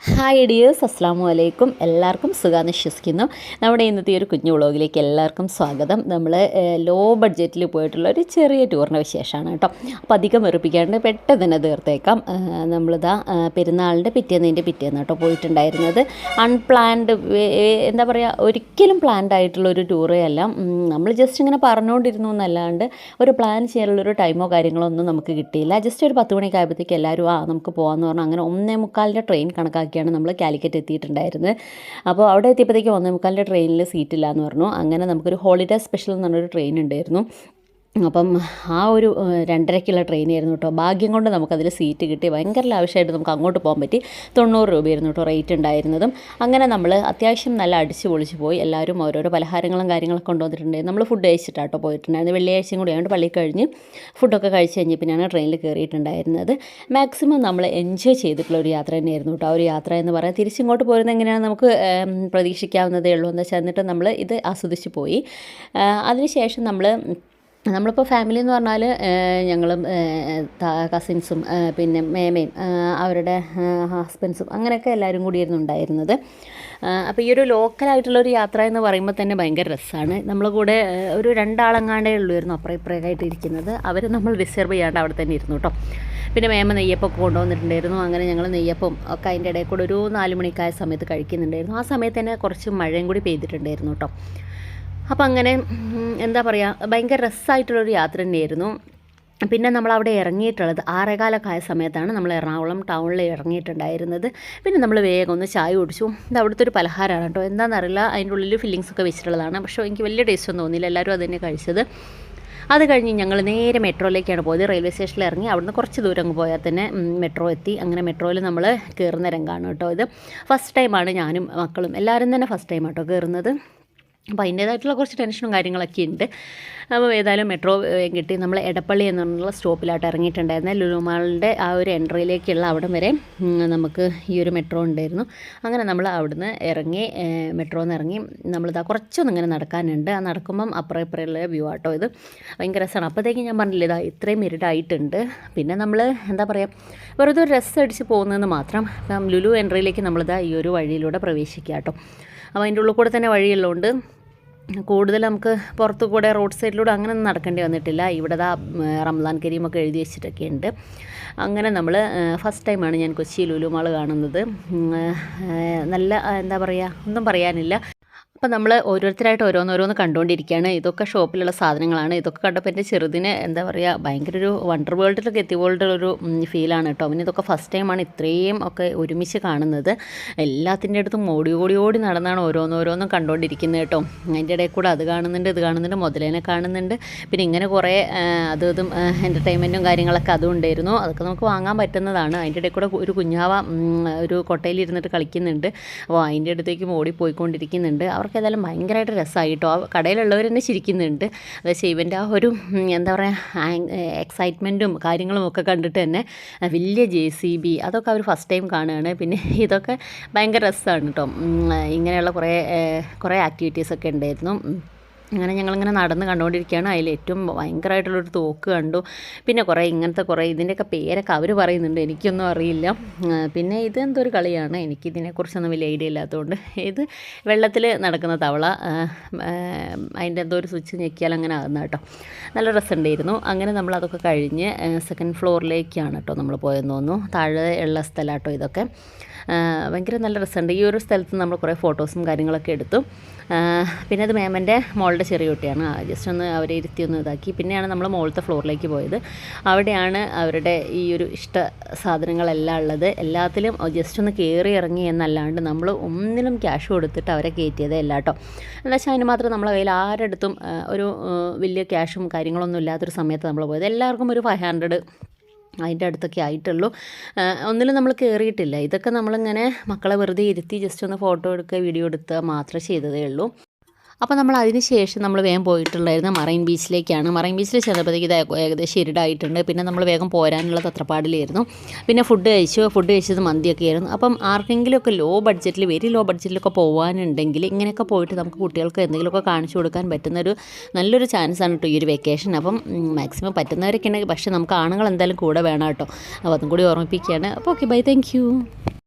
Hi dears അസ്സാമു അലൈക്കും എല്ലാവർക്കും സുഖാന്ന് വിശ്വസിക്കുന്നു. നമ്മുടെ ഇന്നത്തെ ഒരു കുഞ്ഞു വ്ളോഗിലേക്ക് എല്ലാവർക്കും സ്വാഗതം. നമ്മൾ ലോ ബഡ്ജറ്റിൽ പോയിട്ടുള്ള ഒരു ചെറിയ ടൂറിന്റെ വിശേഷമാണ് കേട്ടോ. അപ്പോൾ അധികം വെറുപ്പിക്കാണ്ട് പെട്ടെന്ന് തന്നെ തീർത്തേക്കാം. നമ്മളിതാ പെരുന്നാളിന്റെ പിറ്റേന്നതിന്റെ പിറ്റേന്ന് കേട്ടോ പോയിട്ടുണ്ടായിരുന്നത്. അൺപ്ലാൻഡ് എന്താ പറയുക ഒരിക്കലും പ്ലാൻഡ് ആയിട്ടുള്ള ഒരു ടൂറേ അല്ല. നമ്മൾ ജസ്റ്റ് ഇങ്ങനെ പറഞ്ഞുകൊണ്ടിരുന്നു എന്നല്ലാണ്ട് ഒരു പ്ലാൻ ചെയ്യാനുള്ളൊരു ടൈമോ കാര്യങ്ങളോ ഒന്നും നമുക്ക് കിട്ടിയില്ല. ജസ്റ്റ് ഒരു പത്ത് മണിയൊക്കെ ആയപ്പോഴത്തേക്ക് എല്ലാവരും ആ നമുക്ക് പോകാമെന്ന് പറഞ്ഞാൽ അങ്ങനെ ഒന്നേ മുക്കാലിന്റെ ട്രെയിൻ കണക്കാക്കിയാണ് നമ്മൾ കാലിക്കറ്റ് എത്തിയിട്ടുണ്ടായിരുന്നത്. അപ്പോൾ അവിടെ എത്തിയപ്പോഴത്തേക്കും ഒന്നേ മുക്കാലിന്റെ ട്രെയിനിൽ സീറ്റില്ല എന്ന് പറഞ്ഞു. അങ്ങനെ നമുക്കൊരു ഹോളിഡേ സ്പെഷ്യൽ എന്ന് പറഞ്ഞൊരു ട്രെയിൻ ഉണ്ടായിരുന്നു. അപ്പം ആ ഒരു ട്രെയിൻ ആയിരുന്നു കേട്ടോ ഭാഗ്യം കൊണ്ട് നമുക്കതിൽ സീറ്റ് കിട്ടി. ഭയങ്കര ലാവശ്യമായിട്ട് നമുക്ക് അങ്ങോട്ട് പോകാൻ പറ്റി. തൊണ്ണൂറ് രൂപയായിരുന്നു കേട്ടോ റേറ്റ് ഉണ്ടായിരുന്നതും. അങ്ങനെ നമ്മൾ അത്യാവശ്യം നല്ല അടിച്ചു പൊളിച്ച് പോയി. എല്ലാവരും ഓരോരോ പലഹാരങ്ങളും കാര്യങ്ങളൊക്കെ കൊണ്ടുവന്നിട്ടുണ്ടായിരുന്നു നമ്മൾ ഫുഡ് കഴിച്ചിട്ടാട്ടോ പോയിട്ടുണ്ടായിരുന്നു വെള്ളിയാഴ്ചയും കൂടി ആയതുകൊണ്ട് പള്ളി കഴിഞ്ഞ് ഫുഡൊക്കെ കഴിച്ച് കഴിഞ്ഞ് പിന്നെയാണ് ട്രെയിനിൽ കയറിയിട്ടുണ്ടായിരുന്നത് മാക്സിമം നമ്മൾ എൻജോയ് ചെയ്തിട്ടുള്ള ഒരു യാത്ര തന്നെയായിരുന്നു കേട്ടോ ആ ഒരു യാത്ര എന്ന് പറയാൻ തിരിച്ചിങ്ങോട്ട് പോരുന്ന എങ്ങനെയാണ് നമുക്ക് പ്രതീക്ഷിക്കാവുന്നതേ ഉള്ളൂ. എന്താ വെച്ചാൽ എന്നിട്ട് നമ്മൾ ഇത് ആസ്വദിച്ച് പോയി. അതിനുശേഷം നമ്മൾ നമ്മളിപ്പോൾ ഫാമിലി എന്ന് പറഞ്ഞാൽ ഞങ്ങളും കസിൻസും പിന്നെ മേമയും അവരുടെ ഹസ്ബൻഡ്സും അങ്ങനെയൊക്കെ എല്ലാവരും കൂടിയായിരുന്നു ഉണ്ടായിരുന്നത്. അപ്പോൾ ഈ ഒരു ലോക്കലായിട്ടുള്ള ഒരു യാത്ര എന്ന് പറയുമ്പോൾ തന്നെ ഭയങ്കര രസമാണ്. നമ്മൾ കൂടെ ഒരു രണ്ടാളെങ്ങാണ്ടേ ഉള്ളായിരുന്നു അപ്പുറം ഇപ്പുറമായിട്ട് ഇരിക്കുന്നത്. അവർ നമ്മൾ റിസർവ് ചെയ്യാണ്ട് അവിടെ തന്നെ ഇരുന്നു കേട്ടോ. പിന്നെ മേമ നെയ്യപ്പൊക്കെ കൊണ്ടുവന്നിട്ടുണ്ടായിരുന്നു. അങ്ങനെ ഞങ്ങൾ നെയ്യപ്പം ഒക്കെ അതിന്റെ ഇടയിൽ കൂടെ ഒരു നാല് മണിക്കായ സമയത്ത് കഴിക്കുന്നുണ്ടായിരുന്നു. ആ സമയത്ത് തന്നെ കുറച്ച് മഴയും കൂടി പെയ്തിട്ടുണ്ടായിരുന്നു കേട്ടോ. അപ്പം അങ്ങനെ എന്താ പറയുക ഭയങ്കര രസമായിട്ടുള്ളൊരു യാത്ര തന്നെയായിരുന്നു. പിന്നെ നമ്മൾ അവിടെ ഇറങ്ങിയിട്ടുള്ളത് ആറേകാലൊക്കെ ആയ സമയത്താണ് നമ്മൾ എറണാകുളം ടൗണിൽ ഇറങ്ങിയിട്ടുണ്ടായിരുന്നത്. പിന്നെ നമ്മൾ വേഗം ഒന്ന് ചായ കുടിച്ചു. ഇത് അവിടുത്തെ ഒരു പലഹാരമാണ് കേട്ടോ. എന്താണെന്നറിയില്ല അതിന്റെ ഉള്ളിൽ ഫില്ലിങ്സ് ഒക്കെ വെച്ചിട്ടുള്ളതാണ്. പക്ഷേ എനിക്ക് വലിയ ടേസ്റ്റ് ഒന്നും തോന്നിയില്ല. എല്ലാവരും അത് തന്നെ കഴിച്ചത്. അത് കഴിഞ്ഞ് ഞങ്ങൾ നേരെ മെട്രോയിലേക്കാണ് പോയത്. റെയിൽവേ സ്റ്റേഷനിൽ ഇറങ്ങി അവിടുന്ന് കുറച്ച് ദൂരം അങ്ങ് പോയാൽ തന്നെ മെട്രോ എത്തി. അങ്ങനെ മെട്രോയിൽ നമ്മൾ കയറുന്ന രംഗമാണ് കേട്ടോ ഇത്. ഫസ്റ്റ് ടൈമാണ് ഞാനും മക്കളും എല്ലാവരും തന്നെ ഫസ്റ്റ് ടൈം കേട്ടോ കയറുന്നത്. അപ്പോൾ അതിന്റേതായിട്ടുള്ള കുറച്ച് ടെൻഷനും കാര്യങ്ങളൊക്കെ ഉണ്ട്. അപ്പോൾ ഏതായാലും മെട്രോ കിട്ടി. നമ്മൾ എടപ്പള്ളി എന്ന് പറഞ്ഞുള്ള സ്റ്റോപ്പിലായിട്ട് ഇറങ്ങിയിട്ടുണ്ടായിരുന്നത് ലുലുമാളുടെ ആ ഒരു എൻട്രിയിലേക്കുള്ള അവിടം വരെ നമുക്ക് ഈ ഒരു മെട്രോ ഉണ്ടായിരുന്നു. അങ്ങനെ നമ്മൾ അവിടുന്ന് ഇറങ്ങി മെട്രോയിൽ നിന്ന് ഇറങ്ങി നമ്മളിതാ കുറച്ചൊന്നും ഇങ്ങനെ നടക്കാനുണ്ട്. ആ നടക്കുമ്പം അപ്പുറം ഇപ്പുറമുള്ള വ്യൂ ആട്ടോ ഇത്. ഭയങ്കര രസമാണ്. അപ്പോഴത്തേക്കും ഞാൻ പറഞ്ഞില്ല ഇതാ ഇത്രയും ഇരുടായിട്ടുണ്ട് പിന്നെ നമ്മൾ എന്താ പറയുക വെറുതെ ഒരു രസം അടിച്ച് പോകുന്നതെന്ന് മാത്രം ലുലു എൻട്രിയിലേക്ക് നമ്മളിതാ ഈ ഒരു വഴിയിലൂടെ പ്രവേശിക്കുക കേട്ടോ അപ്പോൾ അതിന്റെ ഉള്ളിൽ കൂടെ തന്നെ വഴിയുള്ളതുകൊണ്ട് കൂടുതൽ നമുക്ക് പുറത്തു കൂടെ റോഡ് സൈഡിലൂടെ അങ്ങനെ ഒന്നും നടക്കേണ്ടി വന്നിട്ടില്ല. ഇവിടെ ദാ റംസാൻ കരീമൊക്കെ എഴുതി വെച്ചിട്ടൊക്കെ ഉണ്ട്. അങ്ങനെ നമ്മൾ ഫസ്റ്റ് ടൈമാണ് ഞാൻ കൊച്ചി ലുലുമാൾ കാണുന്നത്. നല്ല എന്താ പറയുക ഒന്നും പറയാനില്ല. അപ്പോൾ നമ്മൾ ഓരോരുത്തരായിട്ട് ഓരോന്നോരോന്ന് കണ്ടുകൊണ്ടിരിക്കുകയാണ് ഇതൊക്കെ ഷോപ്പിലുള്ള സാധനങ്ങളാണ്. ഇതൊക്കെ കണ്ടപ്പോൾ എന്റെ ചെറുതിന് എന്താ പറയുക ഭയങ്കര ഒരു വണ്ടർ വേൾഡിലൊക്കെ എത്തിയ പോലുള്ളൊരു ഫീലാണ് കേട്ടോ. പിന്നെ ഇതൊക്കെ ഫസ്റ്റ് ടൈമാണ് ഇത്രയും ഒക്കെ ഒരുമിച്ച് കാണുന്നത്. എല്ലാത്തിന്റെ അടുത്തും ഓടി ഓടി ഓടി നടന്നാണ് ഓരോന്നോരോന്നും കണ്ടുകൊണ്ടിരിക്കുന്നത് കേട്ടോ. അതിന്റെ ഇടയിൽ കൂടെ അത് കാണുന്നുണ്ട് ഇത് കാണുന്നുണ്ട് മുതലേനെ കാണുന്നുണ്ട്. പിന്നെ ഇങ്ങനെ കുറേ അത് ഇതും എന്റർടൈൻമെന്റും കാര്യങ്ങളൊക്കെ അതും ഉണ്ടായിരുന്നു. അതൊക്കെ നമുക്ക് വാങ്ങാൻ പറ്റുന്നതാണ്. അതിന്റെ ഇടയിൽ കൂടെ ഒരു കുഞ്ഞാവ ഒരു കൊട്ടയിലിരുന്നിട്ട് കളിക്കുന്നുണ്ട്. അപ്പോൾ അതിന്റെ അടുത്തേക്കും ഓടി പോയിക്കൊണ്ടിരിക്കുന്നുണ്ട്. അവർക്ക് ഏതായാലും ഭയങ്കരമായിട്ട് രസമായി കേട്ടോ. ആ കടയിലുള്ളവർ തന്നെ ചിരിക്കുന്നുണ്ട്. അതായത് ഇവന്റെ ആ ഒരു എന്താ പറയുക എക്സൈറ്റ്മെന്റും കാര്യങ്ങളും ഒക്കെ കണ്ടിട്ട് തന്നെ വലിയ ജെ സി ബി അതൊക്കെ അവർ ഫസ്റ്റ് ടൈം കാണുകയാണ്. പിന്നെ ഇതൊക്കെ ഭയങ്കര രസമാണ് കേട്ടോ. ഇങ്ങനെയുള്ള കുറേ കുറേ ആക്ടിവിറ്റീസൊക്കെ ഉണ്ടായിരുന്നു. അങ്ങനെ ഞങ്ങളിങ്ങനെ നടന്ന് കണ്ടുകൊണ്ടിരിക്കുകയാണ് അതിൽ ഏറ്റവും ഭയങ്കരമായിട്ടുള്ളൊരു തോക്ക് കണ്ടു. പിന്നെ കുറേ ഇങ്ങനത്തെ കുറേ ഇതിന്റെയൊക്കെ പേരൊക്കെ അവർ പറയുന്നുണ്ട്. എനിക്കൊന്നും അറിയില്ല. പിന്നെ ഇത് എന്തൊരു കളിയാണ്. എനിക്കിതിനെക്കുറിച്ചൊന്നും വലിയ ഐഡിയ ഇല്ലാത്തതുകൊണ്ട്. ഇത് വെള്ളത്തിൽ നടക്കുന്ന തവള അതിന്റെ എന്തോ ഒരു സ്വിച്ച് ഞെക്കിയാൽ അങ്ങനെ ആകുന്ന കേട്ടോ. നല്ല രസമുണ്ടായിരുന്നു. അങ്ങനെ നമ്മൾ അതൊക്കെ കഴിഞ്ഞ് സെക്കൻഡ് ഫ്ലോറിലേക്കാണ് കേട്ടോ നമ്മൾ പോയെന്ന് തോന്നുന്നു. താഴെ ഉള്ള സ്ഥലം കേട്ടോ ഇതൊക്കെ. ഭയങ്കര നല്ല രസമുണ്ട്. ഈ ഒരു സ്ഥലത്ത് നമ്മൾ കുറേ ഫോട്ടോസും കാര്യങ്ങളൊക്കെ എടുത്തു. പിന്നെ അത് മേമന്റെ മോളുടെ ചെറിയ കുട്ടിയാണ്. ജസ്റ്റ് ഒന്ന് അവരെ ഇരുത്തി ഒന്ന് ഇതാക്കി. പിന്നെയാണ് നമ്മൾ മോളത്തെ ഫ്ലോറിലേക്ക് പോയത്. അവിടെയാണ് അവരുടെ ഈ ഒരു ഇഷ്ട സാധനങ്ങളെല്ലാം ഉള്ളത്. എല്ലാത്തിലും ജസ്റ്റ് ഒന്ന് കയറി ഇറങ്ങി എന്നല്ലാണ്ട് നമ്മൾ ഒന്നിനും ക്യാഷ് കൊടുത്തിട്ട് അവരെ കയറ്റിയതേ അല്ല കേട്ടോ. എന്താ വെച്ചാൽ അതിന് മാത്രം നമ്മളെ കയ്യിൽ ആരുടെ അടുത്തും ഒരു വലിയ ക്യാഷും കാര്യങ്ങളൊന്നും ഇല്ലാത്തൊരു സമയത്ത് നമ്മൾ പോയത്. എല്ലാവർക്കും ഒരു ഫൈവ് ഹൺഡ്രഡ് അതിന്റെ അടുത്തൊക്കെ ആയിട്ടുള്ളൂ. ഒന്നിലും നമ്മൾ കയറിയിട്ടില്ല ഇതൊക്കെ നമ്മളിങ്ങനെ മക്കളെ വെറുതെ ഇരുത്തി ജസ്റ്റ് ഒന്ന് ഫോട്ടോ എടുക്കുക വീഡിയോ എടുക്കുക മാത്രമേ ചെയ്തതേ ഉള്ളൂ. അപ്പോൾ നമ്മൾ അതിന് ശേഷം നമ്മൾ വേഗം പോയിട്ടുണ്ടായിരുന്ന മറൈൻ ബീച്ചിലേക്കാണ്. മറൈൻ ബീച്ചിൽ ചെന്നപ്പോഴത്തേക്ക് ഇത് ഏകദേശം ഇരുടായിട്ടുണ്ട്. പിന്നെ നമ്മൾ വേഗം പോരാനുള്ള തത്രപ്പാടിലായിരുന്നു. പിന്നെ ഫുഡ് കഴിച്ചു. ഫുഡ് കഴിച്ചത് മന്തിയൊക്കെ ആയിരുന്നു. അപ്പം ആർക്കെങ്കിലുമൊക്കെ ലോ ബഡ്ജറ്റിൽ വെരി ലോ ബഡ്ജറ്റിലൊക്കെ പോകാനുണ്ടെങ്കിൽ ഇങ്ങനെയൊക്കെ പോയിട്ട് നമുക്ക് കുട്ടികൾക്ക് എന്തെങ്കിലുമൊക്കെ കാണിച്ചു കൊടുക്കാൻ പറ്റുന്നൊരു നല്ലൊരു ചാൻസാണ് കേട്ടോ ഈ ഒരു വെക്കേഷൻ അപ്പം മാക്സിമം പറ്റുന്നവരൊക്കെ ഉണ്ടെങ്കിൽ പക്ഷേ നമുക്ക് ആണുങ്ങൾ എന്തായാലും കൂടെ വേണം കേട്ടോ അപ്പോൾ അതും കൂടി ഓർമ്മിപ്പിക്കുകയാണ്. അപ്പോൾ ഓക്കെ ബൈ താങ്ക്